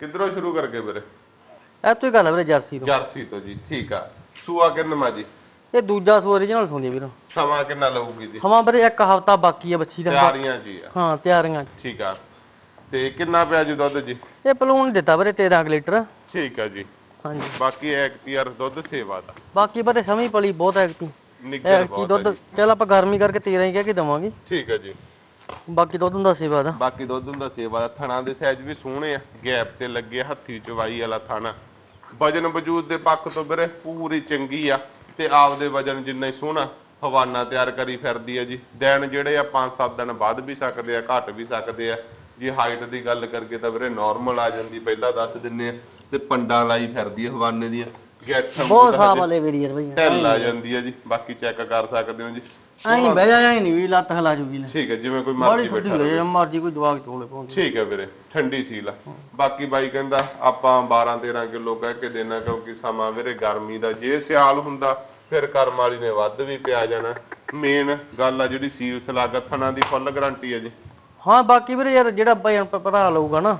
ਕਿੱਧਰੋਂ ਸ਼ੁਰੂ ਕਰਕੇ ਵੀਰੇ? ਇਹ ਤੋਂ ਹੀ ਗੱਲ ਆ ਵੀਰੇ ਜਰਸੀ ਤੋਂ। ਜਰਸੀ ਤੋਂ ਜੀ ਠੀਕ ਆ। ਸੂਆ ਕਿੰਨਾ ਜੀ? ਇਹ ਦੂਜਾ ਸੂ origignal ਸੁਣਦੀ ਵੀਰ। ਸਮਾਂ ਕਿੰਨਾ ਲਊਗੀ ਜੀ? ਸਮਾਂ ਵੀਰੇ ਇੱਕ ਹਫਤਾ ਬਾਕੀ ਆ ਬੱਚੀ ਦਾ। ਤਿਆਰੀਆਂ ਜੀ ਆ। ਹਾਂ ਤਿਆਰੀਆਂ। ਠੀਕ ਆ। ਤੇ ਕਿੰਨਾ ਪਿਆ ਜੀ ਦੁੱਧ ਜੀ? ਇਹ ਪਲੂਣ ਦਿੱਤਾ ਵੀਰੇ 13 ਕੁ ਲੀਟਰ। ਠੀਕ ਆ ਜੀ। ਹਾਂਜੀ। ਬਾਕੀ ਐਕਟੀਆਰ ਦੁੱਧ ਸੇਵਾ ਦਾ। ਬਾਕੀ ਵੀਰੇ ਸਮੀ ਪਲੀ ਬਹੁਤ ਐਕਟੀ ਨਿੱਗਰ ਐਕਟੀ ਬਹੁਤ ਆ ਦੁੱਧ। ਚੱਲ ਆਪਾਂ ਗਰਮੀ ਕਰਕੇ 13 ਹੀ ਕਹਿ ਕੇ ਦਵਾਂਗੇ। ਠੀਕ ਆ ਜੀ। ਬਾਕੀ ਦੁੱਧ ਹੁੰਦਾ ਸੇਵਾ ਦਾ। ਬਾਕੀ ਦੁੱਧ ਹੁੰਦਾ ਸੇਵਾ ਦਾ। ਥਣਾ ਦੇ ਸਾਈਜ਼ ਵੀ ਸੋਹਣੇ ਆ। ਗੈਪ ਤੇ ਲੱਗੇ ਹੱਥੀ ਚਵਾਈ ਵਾਲਾ ਥਾਣਾ। ਵਜਨ ਵਜੂਦ ਦੇ ਪੱਖ ਤੋਂ ਵੀਰੇ ਪੂਰੀ ਚੰਗੀ ਆ ਤੇ ਆਪਦੇ ਵਜਨ ਜਿੰਨਾ ਹੀ ਸੋਹਣਾ ਹਵਾਨਾ ਤਿਆਰ ਕਰੀ ਫਿਰਦੀ ਆ ਜੀ। ਦਿਨ ਜਿਹੜੇ ਆ 5-7 ਦਿਨ ਵੱਧ ਵੀ ਸਕਦੇ ਆ ਘਟ ਵੀ ਸਕਦੇ ਆ। ਜੇ ਹਾਈਟ ਦੀ ਗੱਲ ਕਰਕੇ ਤਾਂ ਵੀਰੇ ਨਾਰਮਲ ਆ ਜਾਂਦੀ ਪਹਿਲਾਂ ਦੱਸ ਦਿੰਨੇ ਆ। ਤੇ ਪੰਡਾਂ ਲਾਈ ਫਿਰਦੀ ਆ ਹਵਾਨੇ ਦੀਆਂ। ਗੈਠਾਂ ਬਹੁਤ ਸਾਫ਼ ਵਾਲੇ ਵੀਰੀਅਰ ਬਈ। ਢਿੱਲ ਆ ਜਾਂਦੀ ਆ ਜੀ। ਬਾਕੀ ਚੈੱਕ ਕਰ ਸਕਦੇ ਹੋ ਜੀ। ਐਂ ਬਹਿ ਜਾ ਐਂ ਨਹੀਂ ਵੀ ਲੱਤ ਹਲਾ ਜੂਗੀ ਲੈ। ਠੀਕ ਹੈ ਜਿਵੇਂ ਕੋਈ ਮਰਜ਼ੀ ਬੈਠਾ ਹੋਈ ਮਰਜ਼ੀ ਕੋਈ ਜਵਾਕ ਚੋਲੇ ਪਾਉਂਦੀ। ਠੀਕ ਹੈ ਵੀਰੇ ਠੰਡੀ ਸੀਲ ਬਾਕੀ ਬਾਈ ਕਹਿੰਦਾ ਆਪਾਂ 12 13 ਕਿਲੋ ਕਹਿ ਕੇ ਦੇਣਾ ਕਿਉਂਕਿ ਸਮਾਂ ਵੀਰੇ ਗਰਮੀ ਦਾ। ਜੇ ਸਿਆਲ ਹੁੰਦਾ ਫਿਰ ਕਰਮ ਵਾਲੀ ਨੇ ਵੱਧ ਵੀ ਪਿਆ ਜਾਣਾ। ਮੇਨ ਗੱਲ ਆ ਜਿਹੜੀ ਸੀਲ ਸਲਾਗਤ ਥਣਾ ਦੀ ਫੁੱਲ ਗਾਰੰਟੀ ਹੈ ਜੀ। ਹਾਂ ਬਾਕੀ ਵੀਰੇ ਯਾਰ ਜਿਹੜਾ ਭਾਈ ਭਰਾ ਲਊਗਾ ਨਾ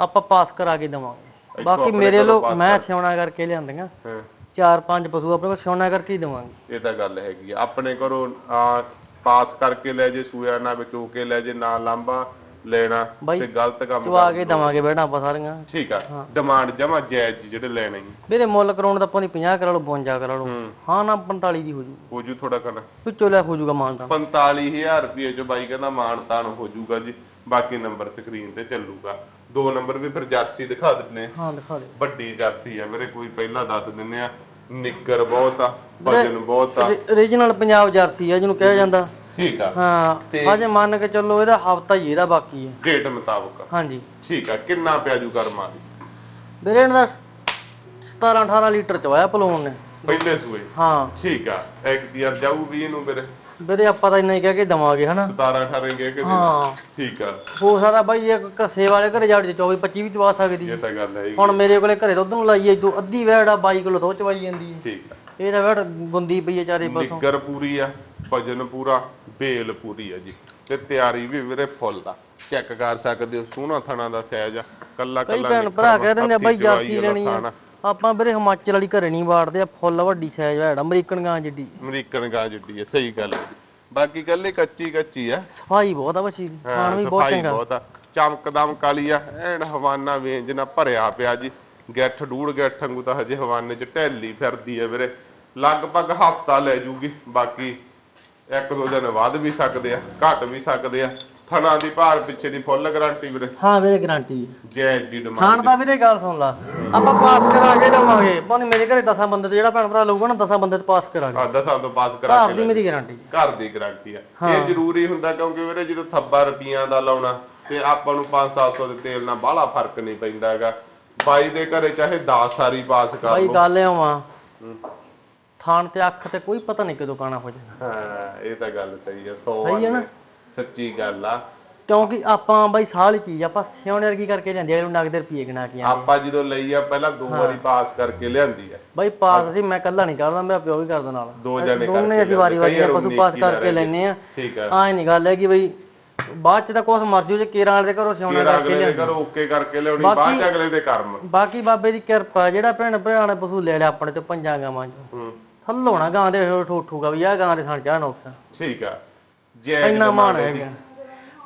ਆਪਾਂ ਪਾਸ ਕਰਾ ਕੇ ਦਵਾਂਗੇ। ਬਾਕੀ ਮੇਰੇ ਕੋਲੋਂ ਲੋ ਪਾਸ ਮੈਂ ਸਿਉਣਾ ਕਰਕੇ ਲਿਆਂਦੀਆਂ। ਹਾਂ। ਚਾਰ ਪੰਜ ਪਸ਼ੂ ਆਪਣੇ ਕੋਲ ਸਿਉਣਾ ਕਰਕੇ ਹੀ ਦਵਾਂਗੇ। ਇਹ ਤਾਂ ਗੱਲ ਹੈਗੀ ਆ। ਆਪਣੇ ਘਰੋਂ ਆ ਪਾਸ ਕਰਕੇ ਲੈ ਜੇ ਸੂਆ ਨਾ ਵਿਚੋ ਕੇ ਲੈ ਜੇ ਨਾ ਲਾਂਬਾ ਲੈਣਾ ਬਾਈ, ਤੇ ਗਲਤ ਕੰਮ ਚਵਾ ਕੇ ਦਵਾਂਗੇ ਬੈਠਾ ਆਪਾਂ ਸਾਰੀਆਂ। ਠੀਕ ਆ। ਡਿਮਾਂਡ ਜਮਾ ਜਾਇਜ਼ ਜੀ ਜਿਹੜੇ ਲੈਣੇ ਜੀ। ਵੀਰੇ ਮੁੱਲ ਕਰਾਉਣ ਦਾ ਆਪਾਂ ਨਹੀਂ 50 ਕਰਾ ਲਓ 52 ਕਰਾ ਲਓ। ਹਾਂ। ਨਾ 45 ਦੀ ਹੋ ਜੂ ਹੋ ਜੂ ਥੋੜਾ ਕਨਾ ਵਿੱਚੋਂ ਲੈ ਹੋ ਜੂਗਾ ਮਾਨਤਾ 45000 ਰੁਪਏ ਚ ਬਾਈ ਕਹਿੰਦਾ ਮਾਣ ਤਾਣ ਹੋ ਜਾਊਗਾ ਜੀ। ਬਾਕੀ ਨੰਬਰ ਸਕਰੀਨ ਤੇ ਚੱਲੂਗਾ। ਦੋ ਨੰਬਰ ਵੀ ਫਿਰ ਜਰਸੀ ਦਿਖਾ ਦਿੰਨੇ। ਹਾਂ ਦਿਖਾ ਦੇ ਵੱਡੀ ਜਰਸੀ ਆ ਮੇਰੇ ਕੋਈ ਪਹਿਲਾਂ ਦੱਸ ਦਿੰਨੇ ਆ। ਨਿੱਕਰ ਬਹੁਤ ਆ ਵਜਨ ਬਹੁਤ। ਆ ਓਰੀਜਨਲ ਪੰਜਾਬ ਜਰਸੀ ਆ ਜਿਹਨੂੰ ਕਿਹਾ ਜਾਂਦਾ। ਠੀਕ ਆ। ਹਾਂ ਅਜੇ ਮੰਨ ਕੇ ਚੱਲੋ ਇਹਦਾ ਹਫਤਾ ਹੀ ਇਹਦਾ ਬਾਕੀ ਹੈ ਰੇਟ ਮੁਤਾਬਕ। ਹਾਂਜੀ। ਠੀਕ ਆ ਕਿੰਨਾ ਪਿਆ ਜੂ ਕਰਮਾ ਦੀ ਵੀਰੇ ਇਹਨਾਂ ਦਾ 17 18 ਲੀਟਰ ਚਵਾਇਆ ਪਲੂਣ ਨੇ। ਪਹਿਲੇ ਸੂਏ। ਹਾਂ। ਠੀਕ ਆ ਐਕਟੀਆਰ ਜਾਊ ਵੀ ਇਹਨੂੰ ਵੀਰੇ। ਵੀਰੇ ਆਪਾਂ ਤਾਂ ਇੰਨਾ ਹੀ ਕਹਿ ਕੇ ਦਵਾਂਗੇ ਹਨਾ? 17 18 ਕਹਿ ਕੇ ਦੇ ਹਾਂ। ਠੀਕ ਆ। ਹੋ ਸਕਦਾ ਬਾਈ ਇਹ ਕਸੇ ਵਾਲੇ ਘਰੇ ਜਾੜ 24 25 ਵੀ ਚਵਾ ਸਕਦੀ। ਇਹ ਤਾਂ ਗੱਲ ਹੈ ਹੁਣ ਮੇਰੇ ਕੋਲੇ ਘਰੇ ਦੁੱਧ ਨੂੰ ਲਾਈਏ ਤੂੰ ਅੱਧੀ ਵੈੜ ਆ 22 ਕਿਲੋ ਤੋਂ ਚਵਾਈ ਜਾਂਦੀ ਹੈ। ਠੀਕ ਆ। ਇਹ ਤਾਂ ਵੈੜ ਗੁੰਦੀ ਪਈ ਹੈ ਚਾਰੇ ਪਾਸੋਂ। ਨਿੱਗਰ ਪੂਰੀ ਆ ਵਜਨ ਪੂਰਾ ਬੇਲ ਪੂਰੀ ਆ ਜੀ। ਤੇ ਤਿਆਰੀ ਵੀ ਵੀਰੇ ਫੁੱਲ ਆ। ਚੈੱਕ ਕਰ ਸਕਦੇ ਹੋ ਸੋਹਣਾ ਥਣਾ ਦਾ ਸਾਈਜ਼ ਆ। ਕੱਲਾ ਕਈ ਕੱਲਾ ਭੈਣ ਭਰਾ ਕਹਿ ਦਿੰਦੇ ਬਾਈ ਜਰਸੀ ਲੈਣੀ ਆ। ਆਪਾਂ ਵੀਰੇ ਹਿਮਾਚਲ ਵਾਲੀ ਘਰੇ ਨਹੀਂ ਵਾੜਦੇ ਆ ਫੁੱਲ ਵੱਡੀ ਸਾਈਜ਼ ਵੈੜ ਅਮਰੀਕਨ ਗਾਂ ਜਿੱਡੀ। ਅਮਰੀਕਨ ਗਾਂ ਜੁੱਡੀ ਆ ਸਹੀ ਗੱਲ ਹੈ। ਬਾਕੀ ਕੱਲੇ ਕੱਚੀ ਕੱਚੀ ਆ। ਸਫ਼ਾਈ ਬਹੁਤ ਆ ਬੱਚੀ ਖਾਣ ਹਾਂ ਵੀ ਬਹੁਤ ਚੰਗਾ। ਬਹੁਤ ਆ। ਚਮਕਦਮ ਕਾਲੀ ਆ ਐਨ ਹਵਾਨਾ ਵੇਂਜ ਨਾ ਭਰਿਆ ਪਿਆ ਜੀ। ਗੱਠ ਡੂੜ ਗੱਠ ਵਾਂਗੂ ਤਾਂ ਹਜੇ ਹਵਾਨੇ ਚ ਢੈਲੀ ਫਿਰਦੀ ਆ ਵੀਰੇ। ਲਗਭਗ ਹਫਤਾ ਲੈ ਜੂਗੀ ਬਾਕੀ ਇੱਕ ਦੋ ਦਿਨ ਵੱਧ ਵੀ ਸਕਦੇ ਆ ਘਟ ਵੀ ਸਕਦੇ ਆ। ਥਣਾ ਦੀ ਭਾਰ ਪਿੱਛੇ ਦੀ ਫੁੱਲ ਗਾਰੰਟੀ ਵੀਰੇ। ਹਾਂ ਵੀਰੇ ਗਾਰੰਟੀ। ਜੈ ਜੀ ਡਿਮਾਂਡ ਖਾਣ ਦਾ। ਵੀਰੇ ਗੱਲ ਸੁਣ ਲਾ। ਆਪਾਂ ਪਾਸ ਕਰਾ ਕੇ ਦਵਾਂਗੇ ਭਾਵੇਂ ਮੇਰੇ ਘਰੇ 10 ਬੰਦੇ ਤੇ ਜਿਹੜਾ ਭੈਣ ਭਰਾ ਲਊਗਾ ਨਾ 10 ਬੰਦੇ ਤੇ ਪਾਸ ਕਰਾਂਗੇ। ਆ ਦਸਾਂ ਤੋਂ ਪਾਸ ਕਰਾ ਘਰ ਕੇ ਦੀ ਮੇਰੀ ਗਾਰੰਟੀ। ਘਰ ਦੀ ਗਾਰੰਟੀ ਆ। ਇਹ ਜ਼ਰੂਰੀ ਹੁੰਦਾ ਕਿਉਂਕਿ ਵੀਰੇ ਜਦੋਂ ਥੱਬਾ ਰੁਪਈਆਂ ਦਾ ਲਾਉਣਾ ਤੇ ਆਪਾਂ ਨੂੰ 5-700 ਦੇ ਤੇਲ ਨਾਲ ਬਾਹਲਾ ਫ਼ਰਕ ਨਹੀਂ ਪੈਂਦਾ ਹੈਗਾ। ਬਾਈ ਦੇ ਘਰੇ ਚਾਹੇ 10 ਸਾਰੀ ਪਾਸ ਕਰ ਬਾਈ ਲਓ। ਗੱਲ ਆਵਾਂ ਥਾਣ ਤੇ ਅੱਖ ਤੇ ਕੋਈ ਪਤਾ ਨਹੀਂ ਕਦੋਂ ਕਾਣਾ ਹੋ ਜਾਣਾ ਹਾਂ ਇਹ ਤਾਂ ਗੱਲ ਸਹੀ ਆ 100 ਸਹੀ ਆ ਨਾ? ਸੱਚੀ ਗੱਲ ਆ। ਕਿਉਂਕਿ ਆਪਾਂ ਬਾਈ ਸਾਲ ਚੀਜ਼ ਆਪਾਂ ਸਿਉਣੇ ਵਰਗੀ ਕਰਕੇ ਜਾਂਦੇ ਆ ਇਹਨੂੰ ਨਗਦੇ ਰੁਪਏ ਗਿਣਾ ਕੇ ਆ। ਆਪਾਂ ਜਦੋਂ ਲਈ ਆ ਪਹਿਲਾਂ ਦੋ ਵਾਰੀ ਪਾਸ ਕਰਕੇ ਲਿਆਂਦੀ ਆ। ਬਾਈ ਪਾਸ ਅਸੀਂ ਮੈਂ ਕੱਲਾ ਨਹੀਂ ਕਰਦਾ ਮੇਰਾ ਪਿਓ ਵੀ ਕਰਦਾ ਨਾਲ। ਦੋ ਜਣੇ ਦੋਨੇ ਕਰਕੇ ਅਸੀਂ ਵਾਰੀ ਵਾਰੀ ਕਈ ਵਾਰ ਪਸ਼ੂ ਕਰਕੇ ਲੈਨੇ ਆ। ਠੀਕ ਆ। ਆਏ ਨਹੀਂ ਗੱਲ ਹੈ ਕਿ ਬਈ ਬਾਅਦ ਚ ਤਾਂ ਕੁਛ ਮਰਜੂ ਜੇ ਕੇਰਾਂ ਵਾਲੇ ਦੇ ਘਰੋਂ ਸਿਉਣਾ ਕਰਕੇ ਅਗਲੇ ਦੇ ਲਿਆ ਘਰ ਓਕੇ ਕਰਕੇ ਲਿਆਉਣੀ ਬਾਅਦ ਚ ਅਗਲੇ ਦੇ ਕਰਮ। ਬਾਕੀ ਬਾਬੇ ਦੀ ਕਿਰਪਾ ਜਿਹੜਾ ਭੈਣ ਭਰਾ ਨੇ ਪਸ਼ੂ ਲੈ ਲਿਆ ਆਪਣੇ ਤੋਂ ਪੰਜਾਂ ਗਾਵਾਂ ਚ। ਹੂੰ। ਥੱਲੋਣਾ ਗਾਂ ਦੇ ਠੋਠੂਗਾ ਵੀ ਆਹ ਗਾਂ ਦੇ ਥਣ ਚਾਹ ਨੁਕਸ ਠੀਕ ਆ। ਜੈ ਇੰਨਾ ਮਾਣ ਹੈਗਾ।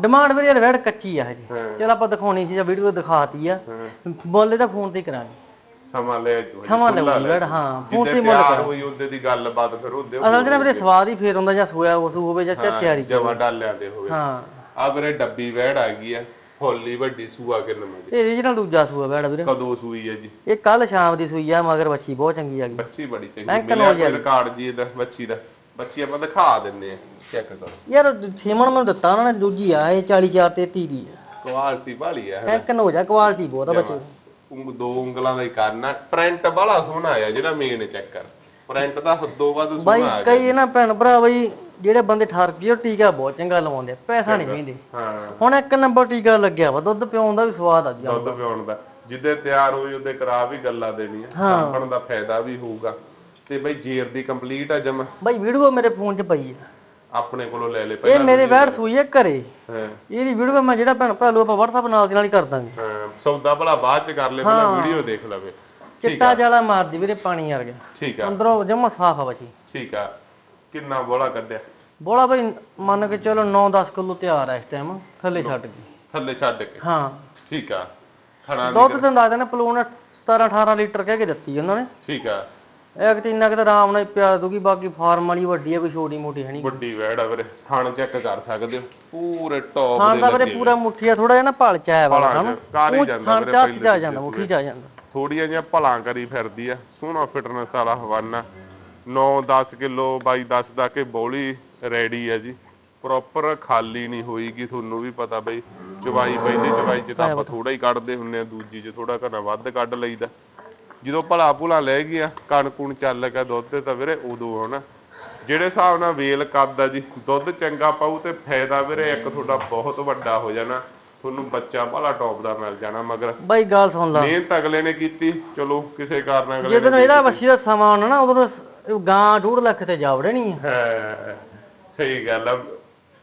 ਡਿਮਾਂਡ ਵੀਰੇ ਵੈੜ ਕੱਚੀ ਆ ਹਜੇ। ਹਾਂ। ਚਲ ਆਪਾਂ ਦਿਖਾਉਣੀ ਸੀ ਜਾਂ ਵੀਡੀਓ ਦਿਖਾਤੀ ਆ। ਬੋਲੇ ਤਾਂ ਫੋਨ ਤੇ ਹੀ ਕਰਾਂਗੇ। ਸਮਾਂ ਲੈ ਜੂ ਸਮਾਂ ਲਊਗੀ ਵੈੜ ਹਾਂ ਫੋਨ ਤੇ ਹੀ ਮੁੱਲ ਤਿਆਰ ਹੋਈ ਉਹਦੇ ਦੀ ਗੱਲਬਾਤ ਫਿਰ ਉਹਦੇ ਅਸਲ ਚ ਨਾ ਵੀਰੇ ਸਵਾਦ ਹੀ ਫੇਰ ਹੁੰਦਾ ਜਾਂ ਸੋਇਆ ਉਸੂ ਹੋਵੇ ਜਾਂ ਤਿਆਰੀ ਜਮਾ ਡਾਲਿਆਂ ਦੇ ਹੋਵੇ। ਹਾਂ। ਆ ਵੀਰੇ ਡੱਬੀ ਵਹਿੜ ਆ ਗਈ ਆ ਹੋਲੀ ਵੱਡੀ ਸੂਆ ਕਿੰਨੇ ਦੀ। ਇਹ ਰੀਜਨਲ ਦੂਜਾ ਸੂਆ ਵੈੜ ਵੀਰੇ। ਕਦੋਂ ਸੂਈ ਹੈ ਜੀ? ਇਹ ਕੱਲ ਸ਼ਾਮ ਦੀ ਸੂਈ ਆ ਮਗਰ ਵੱਛੀ ਬਹੁਤ ਚੰਗੀ ਆ ਗਈ। ਬੱਚੀ ਬੜੀ ਚੰਗੀ ਮਿਲਿਆ ਰਿਕਾਰਡ ਜੀ ਇਹਦਾ ਬੱਚੀ ਦਾ? ਬੱਚੀ ਆਪਾਂ ਦਿਖਾ ਦਿੰਨੇ ਆ ਚੈੱਕ ਕਰੋ। ਯਾਰ ਛੇਮਣ ਮੈਨੂੰ ਦਿੱਤਾ ਉਹਨਾਂ ਨੇ ਦੂਜੀ ਆ ਇਹ 44 ਤੇ 30 ਦੀ ਆ ਕੁਆਲਿਟੀ ਆ ਐ ਕਨੋ ਜਾ ਕੁਆਲਿਟੀ ਬਹੁਤ ਆ ਬੱਚੇ ਦੀ। ਉਂਗ ਦੋ ਉਂਗਲਾਂ ਦਾ ਹੀ ਕਰਨਾ ਪ੍ਰਿੰਟ ਵਾਲਾ ਸੋਹਣਾ ਆ ਜਿਹੜਾ ਮੇਨ ਚੈੱਕ ਕਰ ਪ੍ਰਿੰਟ ਦਾ ਹੱਦੋਂ ਵੱਧ ਬਾਈ ਸੋਹਣਾ ਆ ਕਈ ਨਾ ਭੈਣ ਭਰਾ ਬਈ ਜਿਹੜੇ ਬੰਦੇ ਠਰ ਗਏ ਉਹ ਟੀਕਾ ਬਹੁਤ ਚੰਗਾ ਲਵਾਉਂਦੇ ਆ, ਪੈਸਾ ਨਹੀਂ ਕਹਿੰਦੇ ਹਾਂ। ਹੁਣ ਇੱਕ ਨੰਬਰ ਟੀਕਾ ਲੱਗਿਆ ਵਾ ਦੁੱਧ ਪਿਆਉਣ ਦਾ ਵੀ ਸਵਾਦ ਆ ਜੀ। ਦੁੱਧ ਪਿਆਉਣ ਦਾ ਜਿੱਦੇ ਤਿਆਰ ਹੋਈ ਉਹਦੇ ਕਰਾ ਵੀ ਗੱਲਾਂ ਦੇਣੀਆਂ ਸਾਂਭਣ ਦਾ ਫਾਇਦਾ ਵੀ ਹੋਊਗਾ। ਤੇ ਬਈ ਜੇਰ ਦੀ ਕੰਪਲੀਟ ਆ ਜਮ। ਬਾਈ ਵੀਡੀਓ ਮੇਰੇ ਫੋਨ 'ਚ ਪਈ ਆ। ਆਪਣੇ ਕੋਲੋਂ ਲੈ ਲੈ ਇਹ ਮੇਰੇ ਵੈੜ ਸੂਈ ਆ ਘਰੇ। ਹਾਂ। ਇਹਦੀ ਵੀਡੀਓ ਮੈਂ ਜਿਹੜਾ ਭੈਣ ਭਰਾ ਲੋ ਆਪਾਂ WhatsApp ਨਾਲ ਦੀ ਨਾਲ ਹੀ ਕਰ ਦਾਂਗੇ। ਹਾਂ ਸੌਦਾ ਭਲਾ ਬਾਅਦ ਚ ਕਰ ਲੈ ਪਹਿਲਾਂ ਵੀਡੀਓ ਦੇਖ ਲਵੇ। ਚਿੱਟਾ ਜਾਲਾ ਮਾਰਦੀ ਵੀਰੇ ਪਾਣੀ ਵਰਗਾ ਠੀਕ ਆ। ਅੰਦਰੋਂ ਜਮਾ ਸਾਫ਼ ਆ ਬੱਚੀ ਠੀਕ ਆ। ਕਿੰਨਾ ਬੋਲਾ ਕੱਢਿਆ? ਬੋਲਾ ਬਈ ਮੰਨ ਕੇ ਚਲੋ 9-10 ਕਿਲੋ ਤਿਆਰ ਆ ਇਸ ਟਾਈਮ ਥੱਲੇ ਛੱਡ ਕੇ। ਥੱਲੇ ਛੱਡ ਕੇ। ਹਾਂ। ਠੀਕ ਆ। ਦੀ ਦੁੱਧ ਦਿੰਦਾ ਦੇਣਾ ਪਲੂਨ 17-18 ਲੀਟਰ ਕਹਿ ਕੇ ਦਿੱਤੀ ਉਹਨਾਂ ਨੇ। ਠੀਕ ਆ। ਇੱਕ ਤੇ ਇੰਨਾ ਕਿ ਤਾਂ ਆਰਾਮ ਨਾਲ ਹੀ ਪਿਆ ਦੂਗੀ ਬਾਕੀ ਫਾਰਮ ਵਾਲੀ ਵੱਡੀ ਆ ਕੋਈ ਛੋਟੀ ਮੋਟੀ ਹੈ ਨਹੀਂ। ਵੱਡੀ ਵੈੜ ਆ ਵੀਰੇ ਥਣ ਚੈੱਕ ਕਰ ਸਕਦੇ ਹੋ। ਪੂਰੇ ਟੌਪ ਦੇ ਦਾ ਵੀਰੇ ਲੱਗੇ ਪੂਰਾ ਮੁੱਠੀ ਆ ਥੋੜਾ ਜਿਹਾ ਨਾ ਭਲ ਚ ਆਇਆ ਵਾ ਭਲਾ ਸਾਨੂੰ ਚ, ਕਰ ਹੀ ਜਾਂਦਾ ਵੀਰੇ ਪਹਿਲੇ ਚ ਆ ਜਾਂਦਾ ਮੁੱਠੀ ਚ ਆ ਜਾਂਦਾ। ਥੋੜੀਆਂ ਜਿਹੀਆਂ ਭਲਾਂ ਕਰੀ ਫਿਰਦੀ ਆ ਸੋਹਣਾ ਫਿਟਨੈਸ ਵਾਲਾ ਹਵਾਨਾ। 9-10 ਕਿਲੋ ਬਾਈ 10 ਦਾ ਕਿ ਬੋਲੀ ਰੈਡੀ ਆ ਜੀ। ਪ੍ਰੋਪਰ ਖਾਲੀ ਨਹੀਂ ਹੋਈਗੀ ਤੁਹਾਨੂੰ ਵੀ ਪਤਾ ਬਈ ਚਵਾਈ ਪਹਿਲੀ ਚਵਾਈ ਚ ਤਾਂ ਆਪਾਂ ਥੋੜਾ ਹੀ ਕੱਢਦੇ ਹੁੰਨੇ ਆ ਦੂਜੀ ਚ ਥੋੜਾ ਘਣਾ ਵੱਧ ਕੱਢ ਲਈਦਾ। ਜਦੋਂ ਭਲਾ ਭੁਲਾ ਲੈ ਗਿਆ ਕਣ ਕੁਣ ਚੱਲ ਗਿਆ ਦੁੱਧ ਤੇ ਤਾਂ ਵੀਰੇ ਉਦੋਂ ਹਨਾ ਜਿਹੜੇ ਹਿਸਾਬ ਨਾਲ ਵੇਲ ਕੱਦ ਆ ਜੀ ਦੁੱਧ ਚੰਗਾ ਪਾਉ ਤੇ ਫਾਇਦਾ ਵੀਰੇ ਇੱਕ ਤੁਹਾਡਾ ਬਹੁਤ ਵੱਡਾ ਹੋ ਜਾਣਾ। ਤੁਹਾਨੂੰ ਬੱਚਾ ਭਲਾ ਟੌਪ ਦਾ ਮਿਲ ਜਾਣਾ ਮਗਰ ਬਾਈ ਗੱਲ ਸੁਣ ਲਾ। ਮਿਹਨਤ ਅਗਲੇ ਨੇ ਕੀਤੀ ਚਲੋ ਕਿਸੇ ਕਾਰਨ ਅਗਲੇ ਜਦੋਂ ਇਹਦਾ ਵਸੀ ਦਾ ਸਮਾਂ ਆਉਣਾ ਨਾ ਉਦੋਂ ਗਾਂ 2 ਲੱਖ ਤੇ ਜਾਵੜੇ ਨਹੀਂ ਹੈ ਸਹੀ ਗੱਲ ਆ।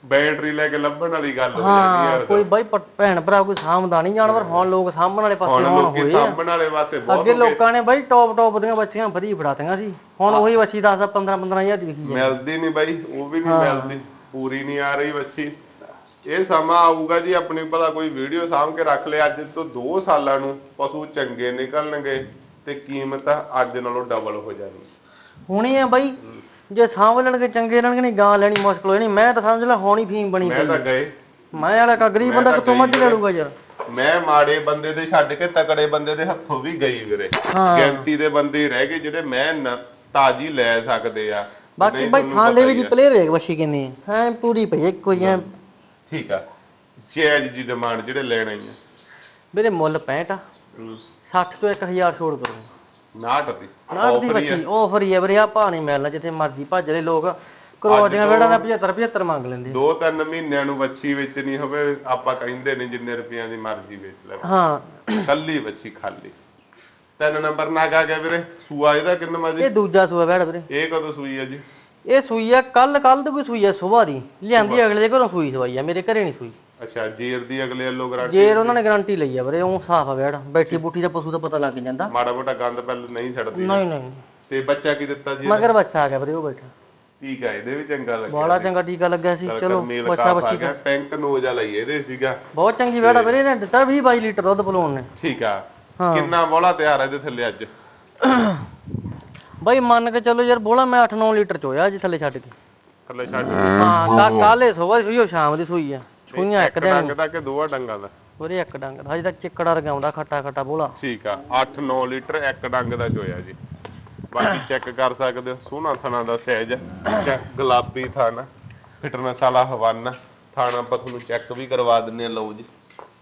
ਬੈਟਰੀ ਲੈ ਕੇ ਲੱਭਣ ਵਾਲੀ ਗੱਲ ਹੋ ਜਾਂਦੀ ਹਾਂ ਆ ਕੋਈ ਬਾਈ ਪ- ਭੈਣ ਭਰਾ ਕੋਈ ਸਾਂਭਦਾ ਨਹੀਂ ਜਾਨਵਰ ਹੁਣ ਲੋਕ ਸਾਂਭਣ ਵਾਲੇ ਪਾਸੇ ਹੁਣ ਹੁਣ ਲੋਕੀ ਹੋਏ ਆ। ਸਾਂਭਣ ਵਾਲੇ ਵਾਸਤੇ ਬਹੁਤ ਅੱਗੇ ਹੋ ਲੋਕਾਂ ਨੇ ਬਾਈ ਟੌਪ ਟੌਪ ਦੀਆਂ ਬੱਚੀਆਂ ਫਰੀ ਫੜਾਤੀਆਂ ਸੀ। ਹੁਣ ਉਹੀ ਬੱਚੀ 10 15 15000 ਦੀ ਵਿਕੀ ਹੈ ਮਿਲਦੀ ਨਹੀਂ ਬਾਈ ਉਹ ਵੀ ਨਹੀਂ ਮਿਲਦੀ। ਪੂਰੀ ਨਹੀਂ ਆ ਰਹੀ ਬੱਚੀ। ਇਹ ਸਮਾਂ ਆਊਗਾ ਜੀ ਆਪਣੀ ਭਲਾ ਕੋਈ ਵੀਡੀਓ ਸਾਂਭ ਕੇ ਰੱਖ ਲਿਆ ਅੱਜ ਤੋਂ 2 ਸਾਲਾਂ ਨੂੰ ਪਸ਼ੂ ਚੰਗੇ ਨਿਕਲਣਗੇ ਤੇ ਕੀਮਤ ਅੱਜ ਨਾਲੋਂ ਡਬਲ ਹੋ ਜਾਣੀ। ਹੁਣੀ ਆ ਬਾਈ ਜੇ ਸਾਂਭ ਲੈਣਗੇ ਚੰਗੇ ਲੈਣਗੇ ਨਹੀਂ ਗਾਂ ਲੈਣੀ ਮੁਸ਼ਕਲ ਹੋਣੀ ਮੈਂ ਤਾਂ ਸਮਝ ਲੈ ਹੋਣੀ ਫੀਮ ਬਣੀ ਮੈਂ ਪਈ ਤਾਂ ਗਏ। ਮੈਂ ਵਾਲਾ ਕਾ ਗਰੀਬ ਬੰਦਾ ਕਿਤੋਂ ਮੱਝ ਲੈ ਲੂਗਾ ਯਾਰ। ਮੈਂ ਮਾੜੇ ਬੰਦੇ ਦੇ ਛੱਡ ਕੇ ਤਕੜੇ ਬੰਦੇ ਦੇ ਹੱਥੋਂ ਵੀ ਗਈ ਵੀਰੇ। ਹਾਂ। ਗਿਣਤੀ ਦੇ ਬੰਦੇ ਰਹਿ ਗਏ ਜਿਹੜੇ ਮੈਂ ਨ- ਤਾਜ਼ੀ ਲੈ ਸਕਦੇ ਆ। ਬਾਕੀ ਨਹੀਂ ਬਾਈ ਤੁਹਾਨੂੰ ਥਾਂ ਪਤਾ ਲੈ ਵੀ ਹੀ ਦੀ ਆ। ਪਲੇਅਰ ਹੈ ਬੱਚੀ ਕਿੰਨੀ ਹੈ ਹਾਂ ਪੂਰੀ ਪਈ ਹੈ ਕੋਈ ਐ ਠੀਕ ਆ। ਜਾਇਜ਼ ਜੀ ਡਿਮਾਂਡ ਜਿਹੜੇ ਲੈਣ ਆਈਆਂ। ਮੇਰੇ ਮੁੱਲ 65 ਆ। 60 ਤੋਂ 1000 ਛੋੜ ਕਰੂੰ। ਨਾਟ ਦੀ ਦੀ Offer ਹੀ। ਬੱਚੀ ਵੀਰੇ ਆ ਨਹੀਂ ਮਿਲਣਾ ਜਿੱਥੇ ਮਰਜ਼ੀ ਭੱਜ ਲੈ ਲੋਕ। ਕਰੋੜੀਆਂ ਵੇੜਾਂ ਦਾ 75 75 ਮੰਗ ਲੈਂਦੇ। ਦੋ ਤਿੰਨ ਮਹੀਨਿਆਂ ਨੂੰ ਬੱਚੀ ਵੇਚਣੀ ਹੋਵੇ ਆਪਾਂ ਕਹਿੰਦੇ ਨੇ ਜਿੰਨੇ ਰੁਪਈਆਂ ਦੀ ਮਰਜ਼ੀ ਵੇਚ ਲੈ ਹਾਂ। ਕੱਲੀ ਬੱਚੀ ਖਾਲੀ। ਤਿੰਨ ਨੰਬਰ ਨਾਗ ਗਿਆ ਵੀਰੇ ਸੂਆ ਇਹਦਾ ਕਿੰਨਾ ਜੀ ਇਹ ਦੂਜਾ ਸੂਆ ਬੈੜ ਵੀਰੇ। ਇਹ ਕਦੋਂ ਸੂਈ ਆ ਜੀ? ਇਹ ਸੂਈ ਆ ਕੱਲ ਕੱਲ ਦੀ ਕੋਈ ਸੂਈ ਆ ਸਵੇਰ ਦੀ। ਲਿਆਂਦੀ ਅਗਲੇ ਦੇ ਘਰੋਂ ਸੂਈ ਸਵਾਈ ਆ ਮੇਰੇ ਘਰੇ ਨਹੀਂ ਸੂਈ। ਅੱਛਾ ਜੇਰ ਦੀ ਅਗਲੇ ਵੱਲੋਂ ਗਾਰੰਟੀ ਜੇ ਉਹਨਾਂ ਨੇ ਗਾਰੰਟੀ ਲਈ ਆ ਵੀਰੇ ਉਹ ਸਾਫ਼ ਆ ਬੈੜ ਬੈਠੀ ਬੂਟੀ ਦਾ ਪਸ਼ੂ ਦਾ ਪਤਾ ਲੱਗ ਜਾਂਦਾ। ਮਾੜਾ ਮੋਟਾ ਗੰਦ ਪਹਿਲ ਨਹੀਂ ਛੱਡਦੀ। ਨਹੀਂ ਨਹੀਂ। ਤੇ ਬੱਚਾ ਕੀ ਦਿੱਤਾ ਜੀ ਮਗਰ ਬੱਚਾ ਆ ਗਿਆ ਵੀਰੇ ਉਹ ਬੈਠਾ। ਠੀਕ ਆ ਇਹਦੇ ਵੀ ਚੰਗਾ ਲੱਗਿਆ ਬੜਾ ਚੰਗਾ ਟੀਕਾ ਲੱਗਿਆ ਸੀ ਚਲੋ ਬੱਚਾ ਬੱਚੀ ਗਿਆ ਟੈਂਕ ਨੋਜ ਹੀ ਇਹਦੇ ਸੀਗਾ। ਬਹੁਤ ਚੰਗੀ ਆ ਵੀਰੇ ਇਹਨੇ ਦਿੱਤਾ 20 22 ਲੀਟਰ ਦੁੱਧ ਪਲਾਉਣ ਨੇ। ਠੀਕ ਆ। ਕਿੰਨਾ ਬੋਲਾ ਤਿਆਰ ਆ ਇਹਦੇ ਥੱਲੇ ਅੱਜ? ਬਾਈ ਮੰਨ ਕੇ ਚੱਲੋ ਯਾਰ ਬੋਲਾ ਮੈਂ 8-9 ਲੀਟਰ ਚੋਇਆ ਅੱਜ ਥੱਲੇ ਛੱਡ ਕੇ। ਥੱਲੇ ਛੱਡ ਹਾਂ ਕਾਲੇ ਸੋਵਾ ਸੂਈ ਸ਼ਾਮ ਦੀ ਸੂਈ ਆ। ਸੂਈਆਂ ਇੱਕ ਦਿਨ। ਡੰਗ ਦਾ ਕਿ ਦੋਆ ਡੰਗਾਂ ਦਾ? ਵੀਰੇ ਇੱਕ ਡੰਗ ਦਾ। ਹਜੇ ਤੱਕ ਚਿੱਕੜਾ ਰਗਾਉਂਦਾ ਖੱਟਾ ਖੱਟਾ ਬੋਲਾ। ਠੀਕ ਆ 8-9 ਲੀਟਰ ਇੱਕ ਡੰਗ ਦਾ ਚੋਇਆ ਜੀ। ਬਾਕੀ ਚੈੱਕ ਕਰ ਸਕਦੇ ਹੋ ਸੋਹਣਾ ਥਣਾ ਦਾ ਸਾਈਜ਼ ਗੁਲਾਬੀ ਥਣ ਫਿਟਨੈਸ ਵਾਲਾ ਹਵਾਨਾ। ਥਣ ਆਪਾਂ ਤੁਹਾਨੂੰ ਚੈੱਕ ਵੀ ਕਰਵਾ ਦਿੰਨੇ ਆ ਲਓ ਜੀ।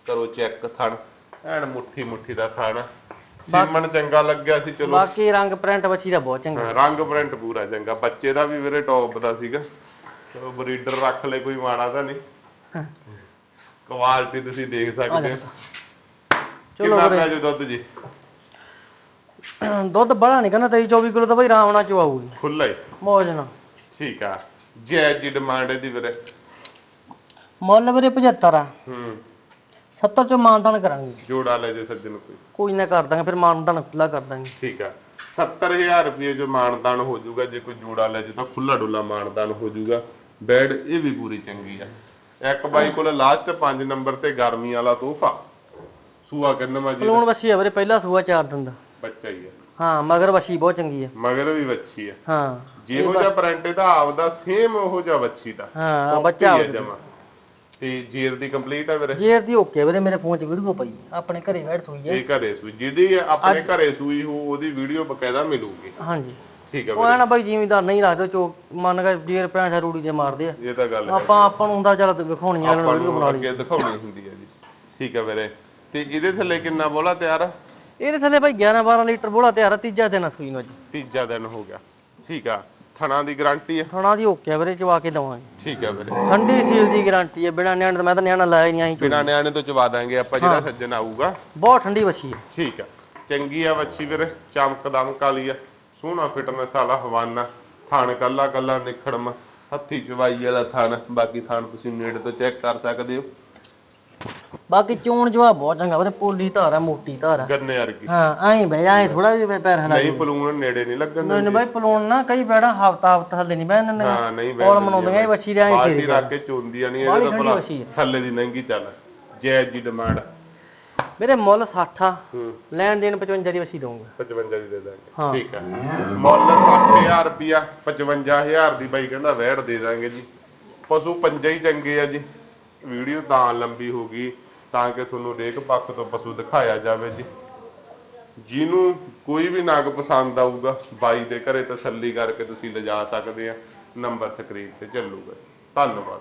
ਕਰੋ ਚੈੱਕ ਥਣ। ਐਨ ਮੁੱਠੀ ਮੁੱਠੀ ਦਾ ਥਣ। ਸੀਮਨ ਚੰਗਾ ਲੱਗਿਆ ਸੀ ਚਲੋ। ਬਾਕੀ ਰੰਗ ਪ੍ਰਿੰਟ ਬੱਚੀ ਦਾ ਬਹੁਤ ਚੰਗਾ। ਰੰਗ ਪ੍ਰਿੰਟ ਪੂਰਾ ਚੰਗਾ। ਬੱਚੇ ਦਾ ਵੀ ਵੀਰੇ ਟੌਪ ਦਾ ਸੀਗਾ। ਚਲੋ ਬਰੀਡਰ ਰੱਖ ਲੈ ਕੋਈ ਮਾੜਾ ਤਾਂ ਨਹੀਂ। ਕੁਆਲਿਟੀ ਤੁਸੀਂ ਦੇਖ ਸਕਦੇ ਹੋ। ਕਿੰਨਾ ਪੈ ਜੂ ਦੁੱਧ ਜੀ। ਦੁੱਧ ਬੜਾ ਨਹੀਂ ਕਹਿੰਦਾ 23 24 ਕਿਲੋ ਤਾਂ ਬਈ ਆਰਾਮ ਨਾਲ ਚਵਾਊਗੀ ਖੁੱਲਾ ਹੀ। ਮੌਜ ਨਾਲ। ਠੀਕ ਆ। ਜੈ ਜੀ ਡਿਮਾਂਡ ਇਹਦੀ ਵੀਰੇ। ਮੁੱਲ ਵੀਰੇ 75 ਆ। ਹੂੰ। 70 ਚੋਂ ਮਾਨਦਾਨ ਕਰਾਂਗੇ। ਜੋੜਾ ਲੈ ਜੇ ਸੱਜਣ ਕੋਈ। ਕੋਈ ਨਾ ਕਰ ਦਾਂਗੇ ਫਿਰ ਮਾਨਦਾਨ ਖੁੱਲਾ ਕਰ ਦਾਂਗੇ। ਠੀਕ ਆ। 70000 ਰੁਪਏ ਜੋ ਮਾਨਦਾਨ ਹੋ ਜਾਊਗਾ ਜੇ ਕੋਈ ਜੋੜਾ ਲੈ ਜੇ ਤਾਂ ਖੁੱਲਾ ਡੁੱਲਾ ਮਾਨਦਾਨ ਹੋ ਜਾਊਗਾ। ਬੈਡ ਇਹ ਵੀ ਪੂਰੀ ਚੰਗੀ ਆ। ਇੱਕ ਬਾਈ ਕੋਲ ਲਾਸਟ 5 ਨੰਬਰ ਤੇ ਗਰਮੀ ਵਾਲਾ ਤੋਹਫਾ। ਸੂਆ ਕਿੰਨਾ ਜੀ ਪਲੂਣ ਬੱਛੀ ਆ ਵੀਰੇ ਪਹਿਲਾ ਸੂਆ ਚਾਰ ਦਿਨ ਦਾ। ਬੱਚਾ ਹੀ ਆ। ਹਾਂ ਮਗਰ ਬੱਛੀ ਬਹੁਤ ਚੰਗੀ ਆ। ਮਗਰ ਵੀ ਵੱਛੀ ਆ। ਹਾਂ ਜਿਹੋ ਜਿਹਾ ਪ੍ਰਿੰਟ ਇਹਦਾ ਆਪਦਾ ਸੇਮ ਉਹੋ ਜਿਹਾ ਵੱਛੀ ਦਾ। ਹਾਂ Copy ਬੱਚਾ ਆ ਜਮਾਂ। ਤੇ ਜੀਰ ਦੀ ਕੰਪਲੀਟ ਆ ਵੀਰੇ। ਜੇਰ ਦੀ ਓਕੇ ਵੀਰੇ ਮੇਰੇ ਫੋਨ 'ਚ ਵੀਡੀਓ ਪਈ ਆ। ਆਪਣੇ ਘਰੇ ਬੈਠ ਸੋਈ ਆ। ਇਹ ਘਰੇ ਸੂਈ ਜਿਹਦੀ ਆਪਣੇ ਘਰੇ ਸੂਈ ਹੋ ਉਹਦੀ ਵੀਡੀਓ ਬਕਾਇਦਾ ਮਿਲੂਗੀ। ਹਾਂਜੀ। ਠੀਕ ਆ ਉਹ ਐ ਨਾ ਬਾਈ ਜ਼ਿਮੀਦਾਰ ਨਹੀਂ ਰੱਖਦੇ ਚੋ ਮੰਨ ਕੇ ਜੇਰ ਪੈਂਠਾ ਰੂੜੀ ਦੇ ਮਾਰਦੇ ਆ। ਇਹ ਤਾਂ ਗੱਲ ਹੈ। ਆਪਾਂ ਆਪਾਂ ਨੂੰ ਹੁੰਦਾ ਚੱਲ ਵਿਖਾਉਣੀ ਆ ਆਪਾਂ ਨੂੰ ਅੱਗੇ ਦਿਖਾਉਣੀ ਹੁੰਦੀ ਹੈ ਜੀ। ਠੀਕ ਆ ਵੀਰੇ। ਤੇ ਇਹਦੇ ਥੱਲੇ ਕਿੰਨਾ ਬੋਲਾ ਤਿਆਰ ਆ? ਇਹਦੇ ਥੱਲੇ ਬਾਈ 11 12 ਲੀਟਰ ਬੋਲਾ ਤਿਆਰ ਆ ਤੀਜਾ ਦਿਨ ਸੂਈ ਨੂੰ ਅੱਜ ਤੀਜਾ ਦਿਨ ਹੋ ਗਿਆ। ਠੀਕ ਆ। ਥਣਾ ਦੀ ਗਾਰੰਟੀ ਆ? ਥੋੜਾ ਦੀ ਓਕੇ ਵੀਰੇ ਚਵਾ ਕੇ ਦਵਾਂਗੇ ਠੀਕ ਆ ਵੀਰੇ। ਠੰਡੀ ਸੀਲ ਦੀ ਗਾਰੰਟੀ ਹੈ ਬਿਨਾ ਨਿਆਣ ਮੈਂ ਤਾਂ ਨਿਆਣਾ ਲਾਇਆ ਹੀ ਨਹੀਂ ਆਈ। ਬਿਨਾ ਨਿਆਣੇ ਤੋਂ ਚਵਾ ਦਾਂਗੇ ਆਪਾਂ ਜਿਹੜਾ ਸੱਜਣ ਆਊਗਾ। ਬਹੁਤ ਠੰਡੀ ਬੱਛੀ ਹੈ ਠੀਕ ਆ। ਚੰਗੀ ਆ ਵੱਛੀ ਵੀਰੇ ਚਮਕ ਦਮਕ ਵਾਲੀ ਆ। ਸੋਹਣਾ ਫਿਟਨੈਸ ਵਾਲਾ ਹਵਾਨਾ ਥਣ ਕੱਲਾ ਕੱਲਾ ਨਿਖੜਮ ਹੱਥੀ ਚਵਾਈ ਵਾਲਾ ਥਣ ਬਾਕੀ ਥਣ ਤੁਸੀਂ ਨੇੜੇ ਤੋਂ ਚੈੱਕ ਕਰ ਸਕਦੇ ਹੋ। ਬਾਕੀ ਚੋਣ ਜਵਾਬ ਬਹੁਤ ਚੰਗਾ ਵੀਰੇ ਪੋਲੀ ਧਾਰ ਆ ਮੋਟੀ ਧਾਰ ਆ। ਗੰਨੇ ਵਰਗੀ। ਹਾਂ ਐਂ ਬਹਿ ਜਾ ਐਂ ਥੋੜਾ ਜਿਹਾ ਪੈਰ ਹਲਾ ਨਹੀਂ ਪਲੂਣ ਨੇੜੇ ਨਹੀਂ ਲੱਗਣ ਨਹੀਂ ਬਾਈ ਪਲੋਣ ਨਾ ਕਈ ਬੈੜਾ ਹਫਤਾ ਹਫਤਾ ਥੱਲੇ ਨਹੀਂ ਬਹਿ ਦਿੰਦੇ। ਹਾਂ ਨਹੀਂ ਕੋਲ ਮਨਾਉਂਦੀਆਂ ਇਹ ਵੱਛੀ ਦੇ ਐਂ ਬਾਲਟੀ ਫੇਰ ਰੱਖ ਕੇ ਚੁੰਦੀਆਂ ਨਹੀਂ ਇਹਦਾ ਭਲਾ। ਥੱਲੇ ਦੀ ਨੰਗੀ ਚੱਲ। ਜੈਜ ਦੀ ਡਿਮਾਂਡ ਮੇਰੇ ਮੁੱਲ 60 ਆ। ਹੂੰ। ਲੈਣ ਦੇਣ 55 ਦੀ ਵੱਛੀ ਦਊਂਗਾ। 55 ਦੀ ਦੇ ਦਾਂਗੇ। ਠੀਕ ਹੈ ਮੁੱਲ 60000 ਰੁਪਿਆ 55000 ਦੀ ਬਾਈ ਕਹਿੰਦਾ ਵੈੜ ਦੇ ਦਾਂਗੇ ਜੀ। ਪਸ਼ੂ ਪੰਜੇ ਹੀ ਚੰਗੇ ਆ ਜੀ। ਵੀਡੀਓ ਤਾਂ ਲੰਬੀ ਹੋ ਗਈ ਤਾਂ ਕਿ ਤੁਹਾਨੂੰ ਰੇਕ ਪੱਖ ਤੋਂ ਪਸ਼ੂ ਦਿਖਾਇਆ ਜਾਵੇ ਜੀ। ਜਿਹਨੂੰ ਕੋਈ ਵੀ ਨਾਗ ਪਸੰਦ ਆਊਗਾ ਬਾਈ ਦੇ ਘਰੇ ਤਸੱਲੀ ਕਰਕੇ ਤੁਸੀਂ ਲਿਜਾ ਸਕਦੇ ਆ। ਨੰਬਰ ਸਕਰੀਨ ਤੇ ਚੱਲੂਗਾ। ਧੰਨਵਾਦ।